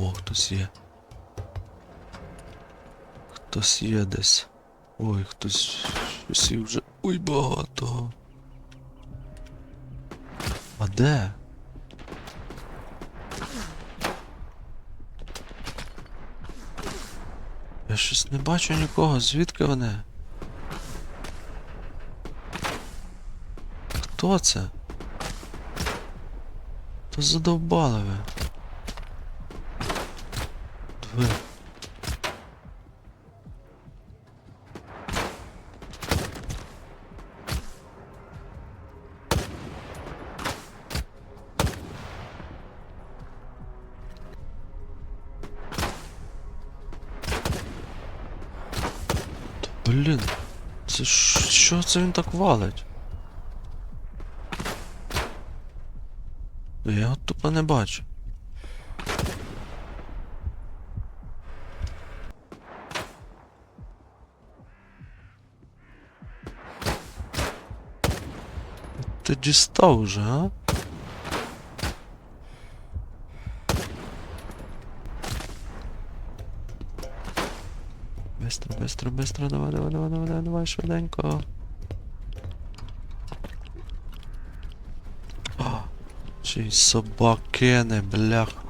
О, хтось є. Хтось є десь. Ой, хтось їх вже. Ой, багато. А де? Я щось не бачу нікого, звідки вони? Хто це? То задовбали ви. Блін, це ж- що це він так валить? Я його тупо не бачу. 40 że? Bystro, bystro, bystro, dawaj, dawaj, dawaj, dawaj, dawaj, szwedenko. Ci sobakieny, blach.